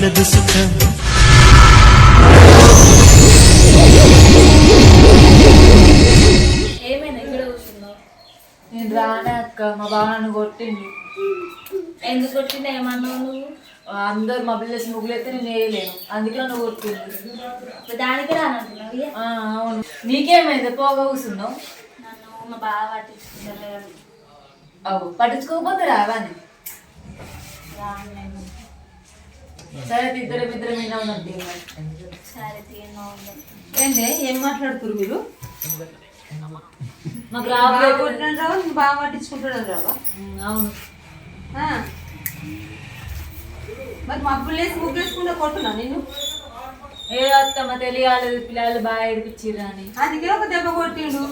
కలదు సుఖం. ఏమైనా ఇక్కడ కూర్చున్నావు? నేను రానే అక్క మా బావ నన్ను కొట్టిండు. ఎందుకు కొట్టినా ఏమన్నావు నువ్వు? అందరు మా పిల్లలు ముగ్గులైతే నేను వేయలేను. అందుకే కొట్టిండు. ఇప్పుడు దానికి రానంటున్నావు అవును. నీకేమైంది? పోగా కూర్చున్నావు? నన్ను మా బావ పట్టించుకుంటలేడు అవు పట్టించుకోకపోతే రావాని రాను నేను. సరే ఇద్దరు ఇద్దరు సరే తీయను ఏంటి ఏం మాట్లాడుతున్నారు మీరు? మాకు కొట్టిన రావా బాగా పట్టించుకుంటాడు రావా? అవును. ఆ. మరి మబ్బులు వేసి ముగ్గులేసుకుంటే కొట్టున్నా నేను ఏ అత్తమ్మ తెలియాలి పిల్లలు బాగా ఏడిపించిర్రు అని. అందుకే ఒక దెబ్బ కొట్టిండు.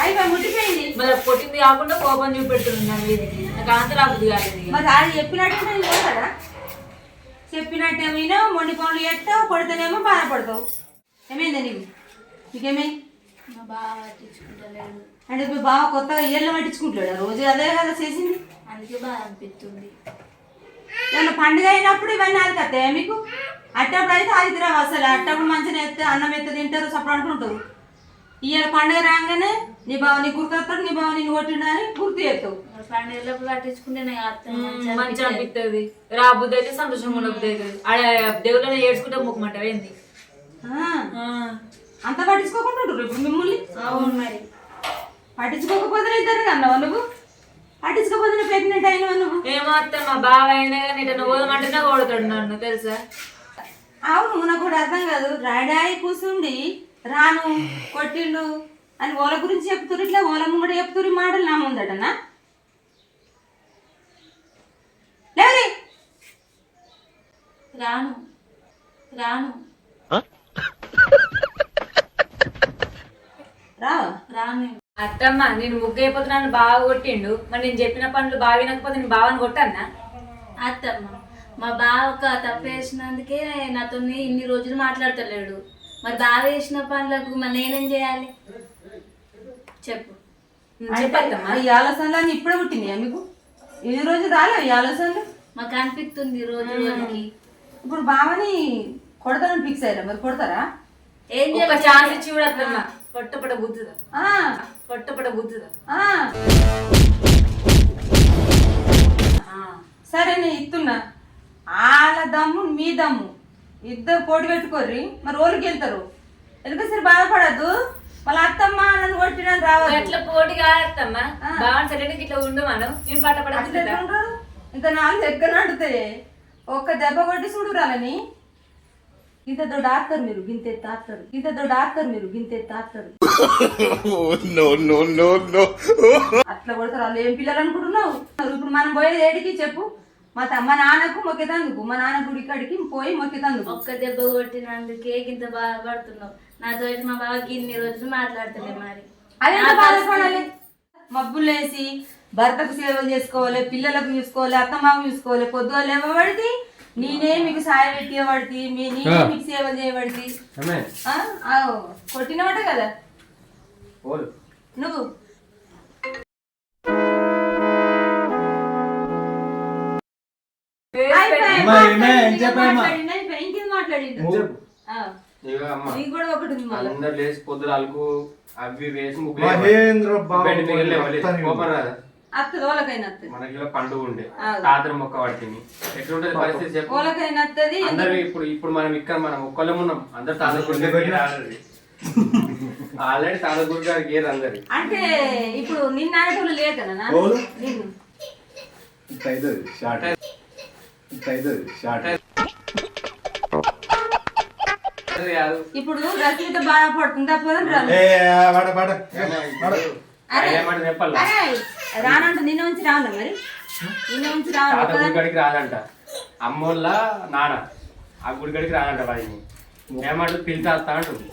అయిపోయి ముట్టిపోయింది. మరి కొట్టింది కాకుండా కోపం చూపెడుతుంది నా మీదకి నాకు అంత రాబుద్ది కాలేదు. మరి అది చెప్పినట్టు నేను కదా చెప్పినట్టేమైనా మొండి పనులు చేస్తావు కొడితేనేమో బాధపడతావు. ఏమైంది నీకు? నీకేమై మా బావ పట్టించుకుంటలేడు. అంటే ఇప్పుడు బాగా కొత్తగా ఇయ్యలు పట్టించుకుంటాడు రోజు అదే కదా చేసింది? అందుకే బాధ అనిపిస్తుంది ఏమన్నా పండుగ అయినప్పుడు ఇవన్నీ అది మీకు? అట్టప్పుడు అయితే అది రావు అసలు. అట్టప్పుడు మంచిగా ఎత్తే అన్నం ఎత్తే తింటారు సప్పుడు అనుకుంటారు ఇవాళ పండుగ రాగానే నీ బావ నీ గుర్తొస్తాడు నీ బావ నేను కొట్టిండు అని గుర్తు చేస్తావు పండుగలప్పుడు పట్టించుకుంటేనే మంచి అనిపిస్తుంది రాబుద్ది అయితే సంతోషంగా ఉండబుద్ది అవుతుంది ఆడ దేవుళ్ళని ఏడ్చుకుంటే ముఖమంట ఏంది? ఆ, ఆ, అంత పట్టించుకోకుండా ఉంటారు ఇప్పుడు మిమ్మల్ని? అవును మరి. పట్టించుకోకపోతే ఇద్దరు అన్నావు నువ్వు? పట్టించుకోకపోతే ప్రెగ్నెంట్ అయినావు నువ్వు? ఏమో అత్త మా బావ అయినా కానీ ఇట్లా ఓదమంటేనే కొడతాడు నన్ను తెలుసా? అవును నాకు కూడా అర్థం కాదు. రాడాయి కూసుండి రాను కొట్టిండు అని ఓల గురించి చెప్తురు ఇట్లా ఓల ముంగడ చెప్తురు మాటలు నా ముందటనా? లేవరి రాను రాను. రావా రాను అత్తమ్మ నేను ముగ్గు అయిపోతున్నాను బాగా కొట్టిండు. మరి నేను చెప్పిన పనులు బాగా వినకపోతే నేను బావని కొట్టన్నా? అత్తమ్మ మా బావ ఒక తప్పు వేసినందుకే నాతో ఇన్ని రోజులు మాట్లాడతలేడు. మరి బావ వేసిన పనులకు మరి నేనేం చేయాలి? చెప్పు. చెప్పత్తమ్మా. ఈ ఆలోచనలు అన్ని ఇప్పుడే పుట్టినాయా మీకు? ఈ రోజు రాలే ఈ ఆలోచనలు మాకు అనిపిస్తుంది రోజు రోజుకి ఇప్పుడు బావని కొడతారని ఫిక్స్ అయ్యారా? మరి కొడతారా? ఏం ఒక ఛాన్స్ ఇచ్చి కూడా అత్తమ్మ పొట్టపడ బుద్ధుదా ఆ, పొట్టపడ బుద్ధుదా ఆ. సరే నేను ఇస్తున్నా వాళ్ళ దమ్ము మీ దమ్ము. ఇద్దరు పోటీ పెట్టుకోర్రి. మరి ఊరికి వెళ్తారు. ఎందుకంటే బాధపడద్దు? వాళ్ళ అత్తమ్మ నన్ను కొట్టిన రావాలి ఎట్లా పోటీ కాదత్తమ్మ బావని సరైన ఇట్లా ఉండు మనం? నేను అట్లా ఎట్లుంటారు? ఇంకా నాలుగు ఎక్కడ నడుతాయి ఒక్క దెబ్బ కొట్టి చూడురాలని ఇంతతో డాక్టర్ మీరు గింతే తాస్తారు ఇంతతో డాక్టర్ మీరు గింతే no అట్లా కొడతారు వాళ్ళు. ఏం పిల్లలు అనుకుంటున్నావు? ఇప్పుడు మనం పోయేది ఏడికి చెప్పు. మా త- మా నాన్నకు మొక్కేతందుకు మా నాన్న గుడి కాడికి పోయి మొక్కేతందుకు. ఒక్క దెబ్బ కొట్టినందుకే ఇంత బాధపడుతున్నావు నాతో మా బావకి ఇన్ని రోజులు మాట్లాడతలే మరి. అదే బాధపడాలి? మబ్బులు వేసి భర్తకు సేవలు చేసుకోవాలి పిల్లలకు చూసుకోవాలి అత్తమామ చూసుకోవాలి పొద్దుగా లేవబడితే నేనే మీకు సాయం పెట్టేవాడితి మీ నేనే మీకు సేవలు చేయబడితి కొట్టినవాట కదా? ఓలు నువ్వు? అందరు లేచి పొద్దున అలుకు అవి వేసి మనకి ఇలా పండుగ ఉండే. తాతర మొక్క పడుతుంది ఎట్లుంటది పరిస్థితి చెప్పు. అందరు ఇప్పుడు ఇప్పుడు మనం ఇక్కడ మనం ఒక్కళ్ళం ఉన్నాం. అందరు తాత ఆల్రెడీ తాత గురి గారికి ఏరు అందరి అంటే ఇప్పుడు నిన్న లేరు కదా ఇప్పుడు రచయిత బాధపడుతుంది తప్పదని రాదు ఏ పడ పడ అరే. ఏమంటే చెప్పాలి. అరే రానంట నిన్న ఉంచి రావునా మరి? నిన్న ఉంచి రావాలి కాడికి రాదంట. అమ్మోళ్ళ నాన్న ఆ గుడి కాడికి రాదంట వాడిని ఏమంటుంది పిలిచి వస్తా అంటుంది.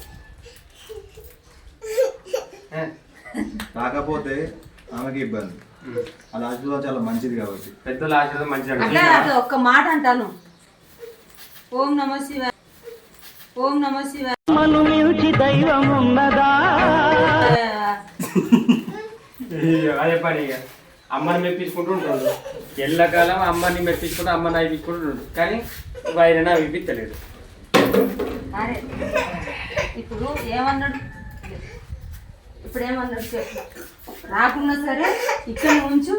ఏ? రాకపోతే ఆమెకి ఇబ్బంది. అలా ఆశీర్వాదం చాలా మంచిది కాబట్టి. పెద్దల ఆశీర్వాదం. అట్లా ఒక్క మాట అంటాను. ఓం నమ శివ ఓం నమ శివ ఇయ్య, అదే పని ఇక. అమ్మని మెప్పించుకుంటూ ఉంటాడు. ఎల్లకాలం అమ్మని మెప్పించుకుంటూ అమ్మని అయిపించుకుంటున్నాడు కానీ ఆయన అయిపించలేడు అరే ఇప్పుడు ఏమన్నాడు? ఇప్పుడు ఏమన్నాడు చెప్పు. రాకున్నా సరే ఇక్కడ ఉంచు.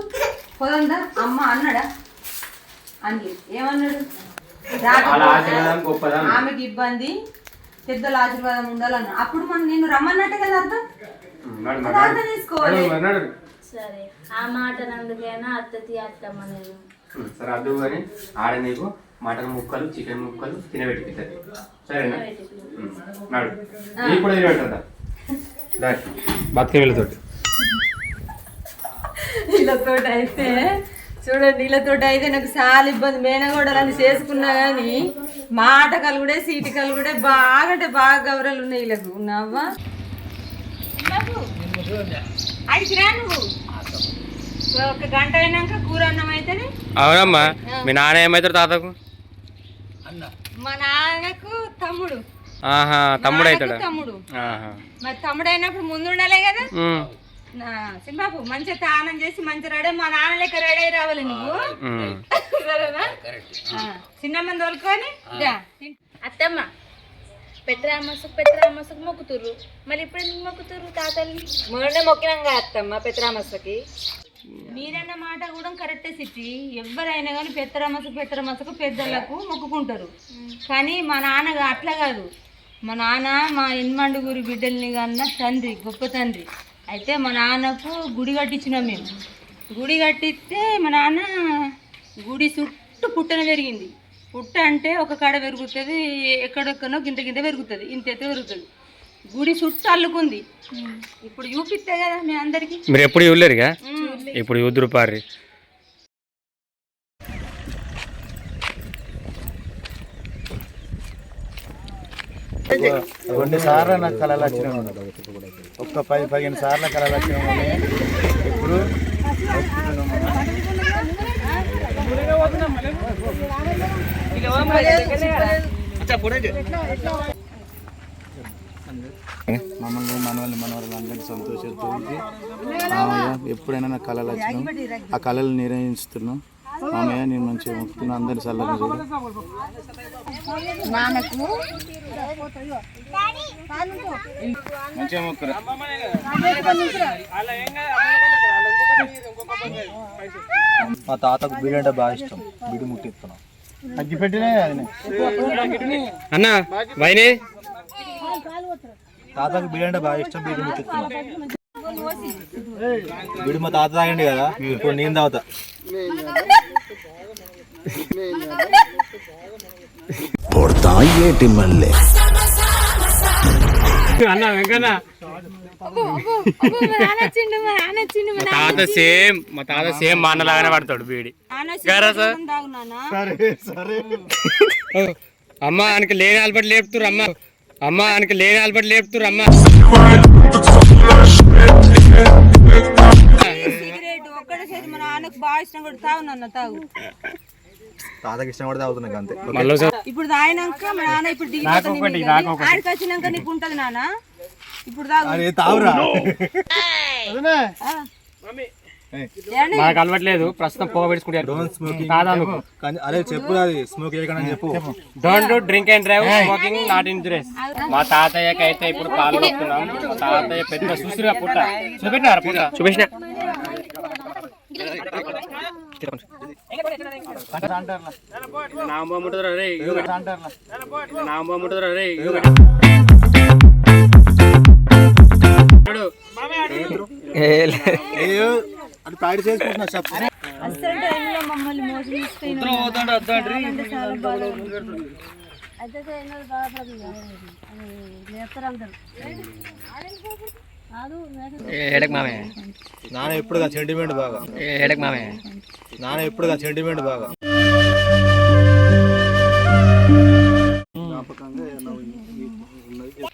పోదందా? అమ్మ అన్నాడా? అని ఏమన్నాడు? ఆమెకి ఇబ్బంది. పెద్దల ఆశీర్వాదం ఉండాలన్నా. అప్పుడు మనం నేను రమ్మన్నట్టే కదా అర్థం? అర్థం నడు. సరే ఆ మాట నందుకైనా అత్తతి అత్తమ్మ నేను. సరే అద్దు కానీ ఆడ నీకు మటన్ ముక్కలు చికెన్ ముక్కలు తినబెట్టిస్తుంది సరేనా? నడు. నీకు కూడా తినబెట్టదా బతికే వీళ్ళతోటి. వీళ్ళతో అయితే చూడండి వీళ్ళతో అయితే నాకు చాలా ఇబ్బంది. మేనగోడలని చేసుకున్నా కానీ మాటకాలు కూడా సీటికలు కూడా బాగా అంటే బాగా గౌరవాలు ఉన్నాయి వీళ్ళకు. ఉన్నావా? ఒక గంట అయినాక కూర అన్నం అవుతుంది అవునమ్మా. మీ నాన్న ఏమవుతారు తాతకు? మా నాన్నకు తమ్ముడు. ఆహా తమ్ముడు అవుతాడా తమ్ముడు. ఆహా. మరి తమ్ముడు అయినప్పుడు ముందు ఉండాలే కదా? సింబాబు మంచిగా తానం చేసి మంచి రెడీ మా నాన్న లెక్క రెడీ రావాలి నువ్వు. ఉమ్. సరేనా? ఆ, చిన్న మంది తోలుకొని. అత్తమ్మ పెట్రామసుకు పెట్రామసుకు మొక్కుతుర్రు. మరి ఇప్పుడు ఎందుకు మొక్కుతుర్రు తాతల్ని? మొన్న మొక్కినాం కదా అత్తమ్మ పెత్తరామస్సకి మీరన్న మాట కూడా కరెక్టే సిట్టి ఎవరైనా కానీ పెత్తరమసకు పెత్తరమసకు పెద్దలకు మొక్కుకుంటారు. కానీ మా నాన్న అట్లా కాదు. మా నాన్న మా ఎన్మండుగురి బిడ్డల్ని కన్నా తండ్రి గొప్ప తండ్రి. అయితే మా నాన్నకు గుడి కట్టించినాం మేము. గుడి కట్టిస్తే మా నాన్న గుడి చుట్టూ పుట్టన పెరిగింది పుట్ట అంటే ఒక కాడ పెరుగుతుంది ఎక్కడెక్కడో గింత గింత పెరుగుతుంది ఇంత ఎత్తు పెరుగుతుంది. గుడి చుట్టూ అల్లుకుంది. ఇప్పుడు చూపిస్తే కదా మీ అందరికి. మీరు ఎప్పుడు చూడలేరుగా? ఇప్పుడు చూద్దరు పారి కొన్ని సార్లు నాకు కళలు వచ్చినాయి ఒక్క పది పదిహేను సార్లు కళలు వచ్చినాయి ఇప్పుడు మమ్మల్ని మనవాళ్ళు మనవాళ్ళు అందరినీ సంతోషంతో ఎప్పుడైనా నాకు కళలు వచ్చినాం ఆ కళలు నిర్వహిస్తున్నాం మామయ్య నేను మంచిగా మొక్కుతున్నా అందరి సల్లగా చూడు మంచిగా మొక్కురా. మా తాతకు బిడి అంటే బాగా ఇష్టం. బిడి ముట్టిస్తున్నాం అగ్గి పెట్టినే అన్న వైనే? తాతకు బిడి అంటే బాగా ఇష్టం బిడి ముట్టిస్తున్నాం బిడి మా తాత తాగండి కదా. ఇప్పుడు నేను తాగుతా. అన్న వెంకన్న. తాత సేమ్ మా తాత సేమ్ మా అన్నలాగానే పడతాడు సరే? అమ్మ ఆయనకి లేని ఆల్బట్ లేపుతురు అమ్మ. అమ్మ ఆయనకి లేని ఆల్బట్ లేపుతురు అమ్మ. సిగరెట్ మా నాన్నకు బాగా ఇష్టం కూడా తాగు నాన్న తాగు. తాతకి ఇష్టం కూడా తాగుతున్నా అంతే. ఇప్పుడు తాగినాక మా నాన్న ఇప్పుడు దిగిపోతుంది ఆడికి వచ్చినాక నీకు ఉంటది నాన్న. ఇప్పుడు తాగు. అరే మాకు అలవట్లేదు. ప్రస్తుతం పోగ పెట్టుకుంటారు స్మోకింగ్ అదే చెప్పు అది స్మోక్ చేయకుండా చెప్పు. Don't do drink and drive smoking not insurance మా తాతయ్యకి అయితే ఇప్పుడు పాలు వస్తున్నాం తాతయ్య పెద్ద చూసిరా పుట్ట. చూపెట్టినారా పుట్ట చూపించిన రే రే అయ్యో అది పాడి చేసుకుంటున్నా చెప్పు. అస్సలు టైంలో మమ్మల్ని మోసం అయితే ఏడక్ మామే. నాన్న ఎప్పుడుగా సెంటిమెంట్ బాగా? ఏడక్ మామే. నాన్న ఎప్పుడుగా సెంటిమెంట్ బాగా? లోటు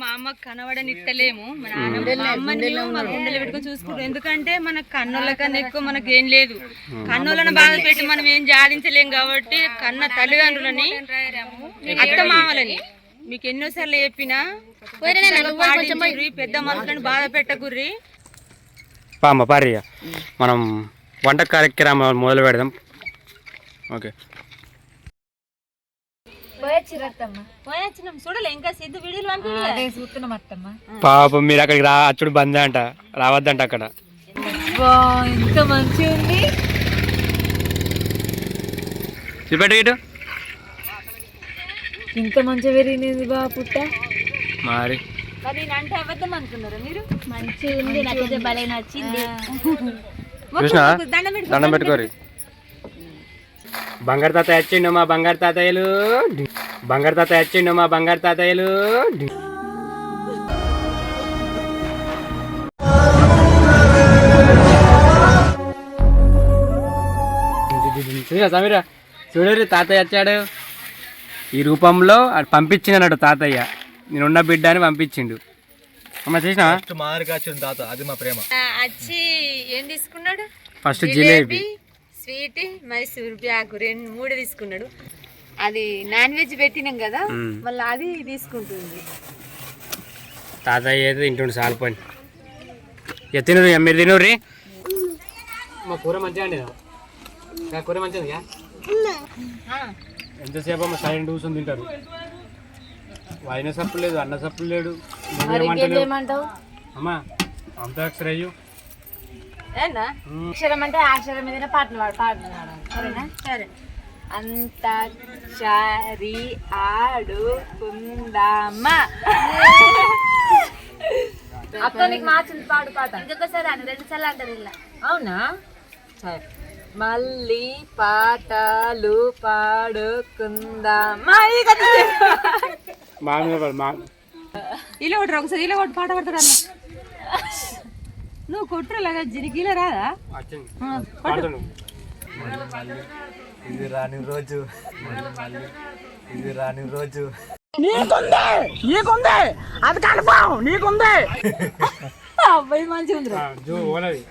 మా అమ్మ కనబడనిత్తలేము. మా నాన్న మా అమ్మని మా గుండెలు పెట్టుకొని చూసుకుంటాం ఎందుకంటే మన కన్నుల కన్నా ఎక్కువ మనకి ఏం లేదు కన్నులను బాధ పెట్టి మనం ఏం జాడించలేం కాబట్టి కన్న తల్లిదండ్రులని అత్త మామలని మీకు ఎన్నోసార్లు చెప్పినా పెద్ద మనుషులను బాధ పెట్టకుర్రి. పామ్మ పారియ మనం వంట కార్యక్రమం మొదలు పెడదాం. ఓకే. పోయొచ్చినాం. చూడలే ఇంకా సిద్ధు వీడియోలు పంపి అదే చూస్తున్నాం అత్తమ్మ పాపం మీరు అక్కడికి రా అచ్చుడు బందే అంట రావద్దంట అక్కడ. వా, ఎంత మంచిగా ఉంది చూపెట్టు ఇటు. ఇంత మంచిగా పెరిగినది బా పుట్ట. మరి. మరి నేను అంటే అబద్ధం అనుకున్నారా మీరు? మంచిగా ఉంది నాకైతే భలే నచ్చింది. దండం పెట్టుకోరి. బంగారు తాత వచ్చిండు మా బంగారు తాతయ్యలు. బంగారు తాత వచ్చిండు మా బంగారు తాతయ్యలు. చూసా సమీరా చూడరు తాతయ్య వచ్చాడు. ఈ రూపంలో అది పంపించిండు తాతయ్య. నేనున్న బిడ్డ అని పంపించిండు. అమ్మ చూసినా ఆ, వచ్చి ఏం తీసుకున్నాడు? ఫస్ట్ జిలేబీ. స్వీట్ మైసూర్ బ్యాగ్ రెండు మూడు తీసుకున్నాడు. అది నాన్ వెజ్ పెట్టినాం కదా. మళ్ళీ అది తీసుకుంటుంది. తాతయ్య అయితే తింటుండు చాలు పని ఇక తినరు ఇక మీరు తినరు మా కూర మంచిగా అండి కూర మంచిగా ఎంతసేపు అమ్మ సైలెంట్ కూర్చొని తింటారు? వైన సప్పు లేదు అన్న సప్పు లేడు. నువ్వేమంటలేవు ఏమంటావు అమ్మా అంతాక్షరి అయ్యు. ఏనా అక్షరం అంటే అక్షరం మీదనే పాటలు పాడు పాడాలి సరేనా? సరే. అంతాక్షరి ఆడుకుందామా? అక్క నీకు మార్చింది పాడు పాట. ఇంకొకసారి అని రెండు సార్లు అంటారు ఇలా. అవునా? సరే. మళ్ళీ పాటలు పాడుకుందామా? ఇలా కొట్టరు ఒకసారి ఇలా కొట్టి పాట పడతాడు అన్న. నువ్వు కొట్టురాగా జిరిగిలా రాదా? పాడుతుండు. ఇది రాని రోజు. ఇది రాని రోజు. అబ్బాయి మంచిగా ఉంది. జూ ఓలది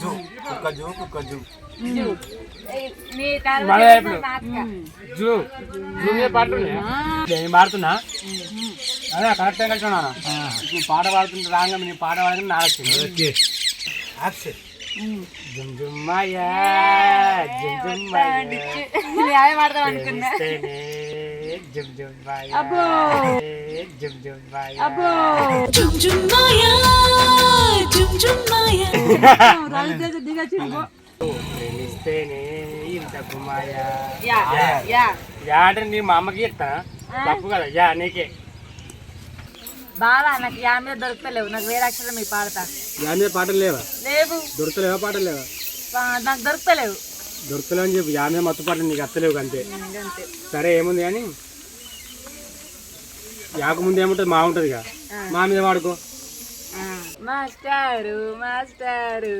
జూ కుక్క జూ కుక్క జూ. జూ. జూ. పాడుతున్నాయా నేను పాడుతున్నా? అదే కరెక్ట్ ఇప్పుడు పాట పాడుతుంటే రాగా నేను పాట పాడుతుంటే నా వచ్చింది ఓకే యాక్షన్ జుమ్ జుమ్మాయా జుమ్ జుమ్మాయా ప్రేమిస్తేనే జుమ్ జుమ్మాయా జుమ్ జుమ్మాయా ప్రేమిస్తేనే ఇంత కుమాయా యా యా యా. అంటే నీ మా అమ్మకి చెప్తా తప్పు కదా యా నీకే. బాగా నాకు యా మీద దొరుకుతలేవు. నాకు వేరే అక్షరం మీ పాడతా యా మీద పాటలు లేవా? లేవు. దొరకలేవా పాటలు లేవా? నాకు దొరుకుతలేవు. దొరకలేవు అని చెప్పి. యా మీద మత్తు పాటలు నీకు అత్తలేవు అంతే. సరే ఏముంది కానీ యాకు ముందు ఏముంటుంది? మా ఉంటుంది ఇక మా మీద వాడుకో. మాస్టారు మాస్టారు.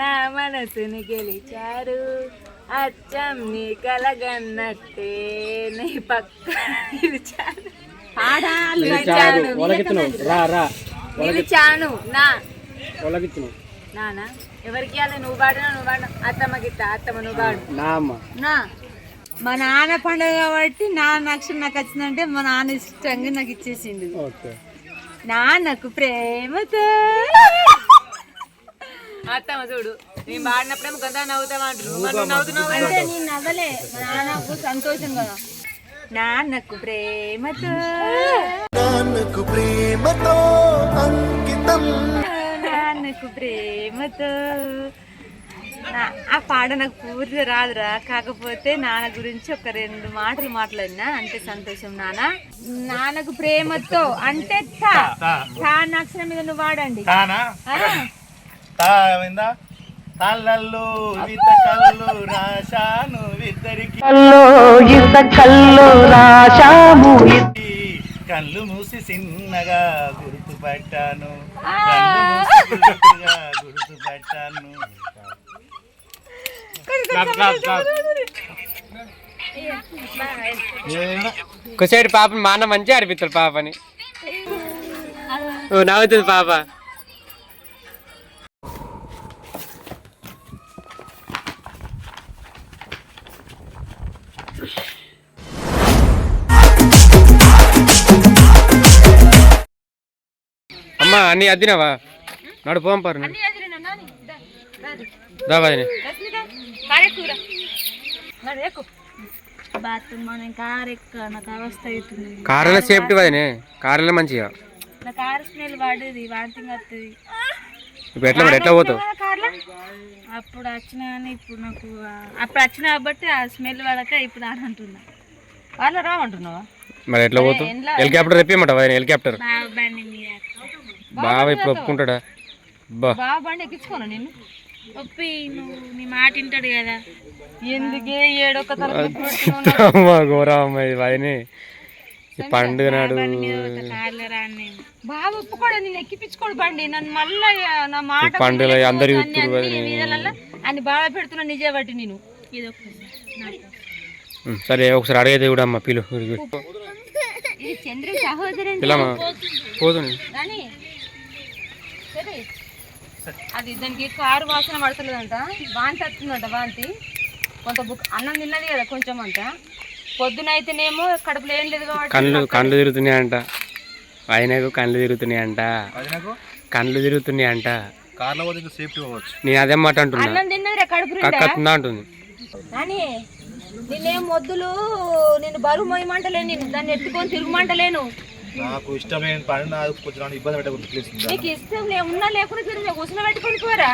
నా మనసుని గెలిచారు. అచ్చం నీ కలగన్నట్టే నీ పక్క నిలిచాను. నా. నానా? ఎవరికి ఇవ్వాలి? నువ్వు పాడినా నువ్వు పాడినా? అత్తమ్మకి ఇస్తా అత్తమ్మ నువ్వు పాడు. నా. మా నాన్న పండుగ కాబట్టి నాన్న అక్షరం నాకు వచ్చిందంటే మా నాన్న ఇష్టంగా నాకు ఇచ్చేసిండు. ఓకే. నాన్నకు ప్రేమతో అత్తమ్మ చూడు. నేను పాడినప్పుడేమో కొంత నవ్వుతామంటారు. అంటే నేను నవ్వలే. మా నాన్నకు సంతోషం కదా. నాన్నకు ప్రేమతో. నాన్నకు ప్రేమతో అంకితం. నాన్నకు ప్రేమతో. ఆ పాట నాకు పూర్తిగా రాదురా. కాకపోతే నాన్న గురించి ఒక రెండు మాటలు మాట్లాడినా అంటే సంతోషం నాన్న. నాన్నకు ప్రేమతో అంటే తా. అక్షరం మీద నువ్వు వాడండి. విత కళ్ళు రాశాను ఇద్దరికి. కళ్ళు మూసి చిన్నగా గుర్తుపట్టాను. కళ్ళు మూసి చిన్నగా గుర్తుపట్టాను. కుసేటి పాపని మా అన్న మంచిగా ఆడిపిస్తాడు పాపని. ఓ నవ్వుతుంది పాప. అమ్మా అన్ని అద్దినావా? నడు పోం పారు నడు. దా వదినే బాత్రూమ్ మనం కార్ ఎక్క నాకు అవస్థ అవుతుంది. కారులో సేఫ్టీ వదినే కారులో మంచిగా. నా కార్ స్మెల్ పడేది వాంతింగ్ వస్తుంది ఇప్పుడు ఎట్లా మరి? ఎట్లా పోతావు? అప్పుడు వచ్చిన కానీ ఇప్పుడు నాకు అప్పుడు వచ్చిన కాబట్టి ఆ స్మెల్ పడక ఇప్పుడు అని అంటున్నా. వాళ్ళ రామంటున్నావా? మరి ఎట్లా పోతావు? హెలికాప్టర్ తెప్పియమంట వదిన హెలికాప్టర్? బాగా ఇప్పుడు ఒప్పుకుంటాడా? బా. బాగా బండి ఎక్కించుకోను నేను ఒప్పి నువ్వు నీ మాట వింటాడు కదా. ఎందుకే ఏడొక్క తరగతి అమ్మా ఘోరా అమ్మాయి ఈ పండుగ నాడు బాగా ఒప్పుకోడు నేను ఎక్కిపించుకోడు బండి. నన్ను మళ్ళా నా మాట పండుగ అందరు అని బాధ పెడుతున్నా నిజే బట్టి నేను సరే ఒకసారి అడిగేది కూడా అమ్మ పిలు. చంద్ర సహోదరు పిల్లమ్మా పోతుంది అది దానికి కారు వాసన పడతలేదంట. వాంతి వస్తుందంట వాంతి. కొంత బుక్ అన్నం తిన్నది కదా కొంచెం అంట. పొద్దున అయితేనేమో కడుపులో ఏం లేదు కాబట్టి కళ్ళు కళ్ళు తిరుగుతున్నాయంట. ఆయనకు కళ్ళు తిరుగుతున్నాయంట. కళ్ళు తిరుగుతున్నాయంట. కార్లో పోతే ఇంకా సేఫ్టీ అవ్వచ్చు నేను అదే మాట అంటున్నా. అన్నం తిన్నది కడుపు నిండా. కక్కుతుందా అంటుంది. కానీ నిన్నేం మొద్దులు? నేను బరువు మోయమంటలేను నేను. దాన్ని ఎత్తుకొని తిరగమంటలేను. నాకు ఇష్టమైన పని నాకు కొంచెం ఇబ్బంది పెట్టకూడదు ప్లీజ్ నీకు ఇష్టం ఉన్నా లేకుండా తిరిగి. కూర్చుని పెట్టుకొని పోరా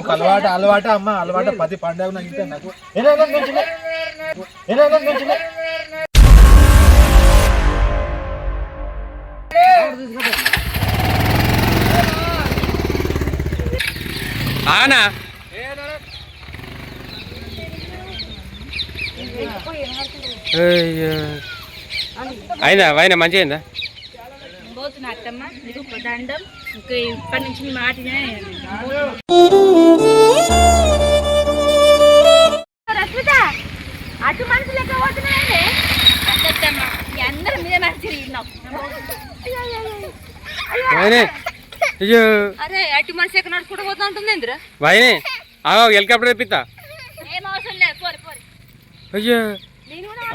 ఒక అలవాటు అలవాటు అమ్మ అలవాటు ప్రతి పండుగ నాకు ఇంతే నాకు. ఆనా. అయిందా? అయినా మంచిగా అయిందా? పోతున్నా అత్తమ్మ. నీకు దండం. ఇప్పటి నుంచి మాట రస్మిత అటు మనుషులు ఎక్కడ పోతున్నాయండి అత్తమ్మ మీ అందరి మీద అయ్యో అరే అటు మనిషి ఎక్కడ నడుచుకుంటూ పోతా ఉంటుంది ఇంద్ర? వైనే ఆగో హెలికాప్టర్ తెప్పిస్తా ఏం అవసరం లేదు పోరు పోరు. అయ్యో.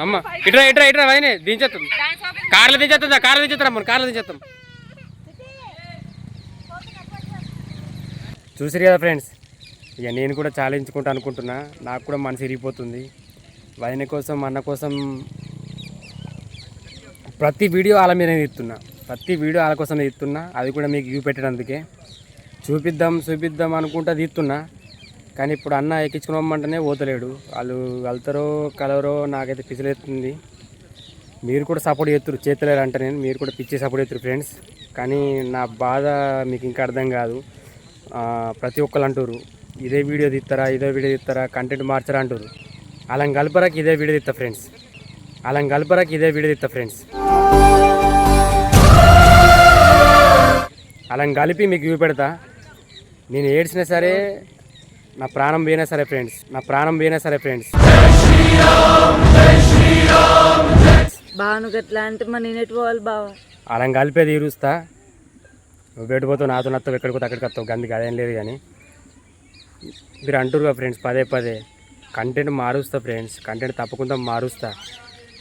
అమ్మ ఇట్రా ఇట్రా ఇట్రా వైనే దించేస్తాం కార్లో దించేస్తుందా కార్లో దించేస్తాం అమ్మ కార్లో దించేస్తాం చూసిరు కదా ఫ్రెండ్స్? ఇక నేను కూడా చాలించుకుంటా అనుకుంటున్నా. నాకు కూడా మనసు ఇరిగిపోతుంది వైన కోసం అన్న కోసం ప్రతి వీడియో వాళ్ళ మీద తీస్తున్నా. ప్రతి వీడియో వాళ్ళ కోసం తీస్తున్నా. అది కూడా మీకు చూపెట్టడానికే చూపిద్దాం చూపిద్దాం అనుకుంటా తీస్తున్నా. కానీ ఇప్పుడు అన్న ఎక్కించుకుని రమ్మంటేనే పోతలేడు. వాళ్ళు వెళ్తారో కలవరో నాకైతే పిచ్చలేస్తుంది. మీరు కూడా సపోర్ట్ చేస్తారు చేతలేరు అంటే నేను. మీరు కూడా పిచ్చి సపోర్ట్ చేస్తారు ఫ్రెండ్స్. కానీ నా బాధ మీకు ఇంకా అర్థం కాదు. ప్రతి ఒక్కరు అంటారు ఇదే వీడియో తీస్తారా ఇదే వీడియో తీస్తారా కంటెంట్ మార్చరా అంటారు అలా కలపరాకి ఇదే వీడియో తీస్తా ఫ్రెండ్స్ అలా కలపరాకి ఇదే వీడియో తీస్తా ఫ్రెండ్స్ అలా కలిపి మీకు చూపెడతా నేను ఏడ్చినా సరే నా ప్రాణం పోయినా సరే ఫ్రెండ్స్ నా ప్రాణం పోయినా సరే ఫ్రెండ్స్ ఎట్లా అంటే ఎటు పోవాలి బావ. అలా కలిపే తీరుస్తా నువ్వు పెట్టుపోతావు నాతో నత్తవు ఎక్కడికి పోతే అక్కడికి వస్తావు గందికి అదేం లేదు కానీ. మీరు అంటారు కదా ఫ్రెండ్స్ పదే పదే. కంటెంట్ మారుస్తా ఫ్రెండ్స్ కంటెంట్ తప్పకుండా మారుస్తా.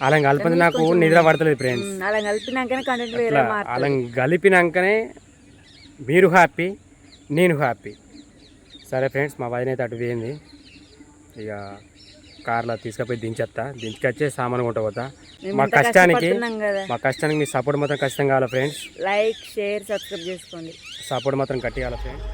అలా కలిపింది నాకు నిద్ర పడతలేదు ఫ్రెండ్స్ అలా కలిపినాకనే అలా కలిపినాకనే మీరు హ్యాపీ నేను హ్యాపీ సరే ఫ్రెండ్స్ మా వదిన అయితే అటు పోయింది. ఇక కార్లో తీసుకుపోయి దించేస్తా దించుకొచ్చే సామాను కొంట పోతా మా కష్టానికి మా కష్టానికి మీ సపోర్ట్ మాత్రం కష్టం కావాలి ఫ్రెండ్స్ లైక్ షేర్ సబ్స్క్రైబ్ చేసుకోండి. సపోర్ట్ మాత్రం గట్టి కావాలి ఫ్రెండ్స్